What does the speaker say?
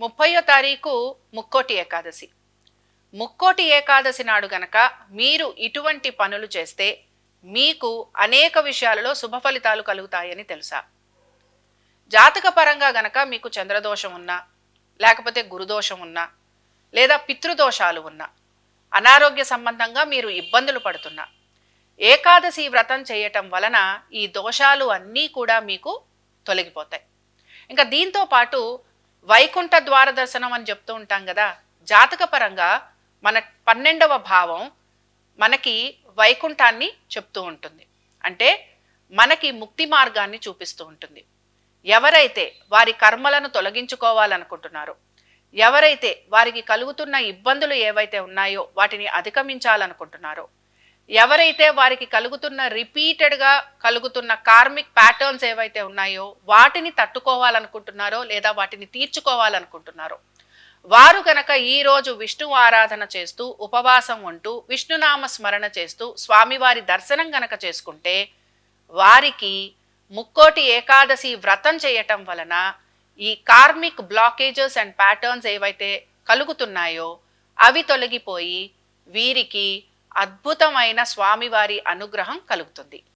ముప్పయో తారీఖు ముక్కోటి ఏకాదశి. ముక్కోటి ఏకాదశి నాడు గనక మీరు ఇటువంటి పనులు చేస్తే మీకు అనేక విషయాలలో శుభ ఫలితాలు కలుగుతాయని తెలుసా? జాతక పరంగా గనక మీకు చంద్రదోషం ఉన్నా లేకపోతే గురుదోషం ఉన్నా లేదా పితృదోషాలు ఉన్నా అనారోగ్య సంబంధంగా మీరు ఇబ్బందులు పడుతున్నా ఏకాదశి వ్రతం చేయటం వలన ఈ దోషాలు అన్నీ కూడా మీకు తొలగిపోతాయి. ఇంకా దీంతో పాటు వైకుంఠ ద్వార దర్శనం అని చెప్తూ ఉంటాం కదా జాతకపరంగా మన పన్నెండవ భావం మనకి వైకుంఠాన్ని చెప్తూ ఉంటుంది. అంటే మనకి ముక్తి మార్గాన్ని చూపిస్తూ ఉంటుంది. ఎవరైతే వారి కర్మలను తొలగించుకోవాలనుకుంటున్నారో ఎవరైతే వారికి కలుగుతున్న ఇబ్బందులు ఏవైతే ఉన్నాయో వాటిని అధిగమించాలనుకుంటున్నారో ఎవరైతే వారికి కలుగుతున్న రిపీటెడ్గా కలుగుతున్న కార్మిక్ ప్యాటర్న్స్ ఏవైతే ఉన్నాయో వాటిని తట్టుకోవాలనుకుంటున్నారో లేదా వాటిని తీర్చుకోవాలనుకుంటున్నారో వారు గనక ఈరోజు విష్ణు ఆరాధన చేస్తూ ఉపవాసం ఉంటూ విష్ణునామ స్మరణ చేస్తూ స్వామివారి దర్శనం గనక చేసుకుంటే వారికి ముక్కోటి ఏకాదశి వ్రతం చేయటం వలన ఈ కార్మిక్ బ్లాకేజెస్ అండ్ ప్యాటర్న్స్ ఏవైతే కలుగుతున్నాయో అవి తొలగిపోయి వీరికి అద్భుతమైన స్వామివారి అనుగ్రహం కలుగుతుంది.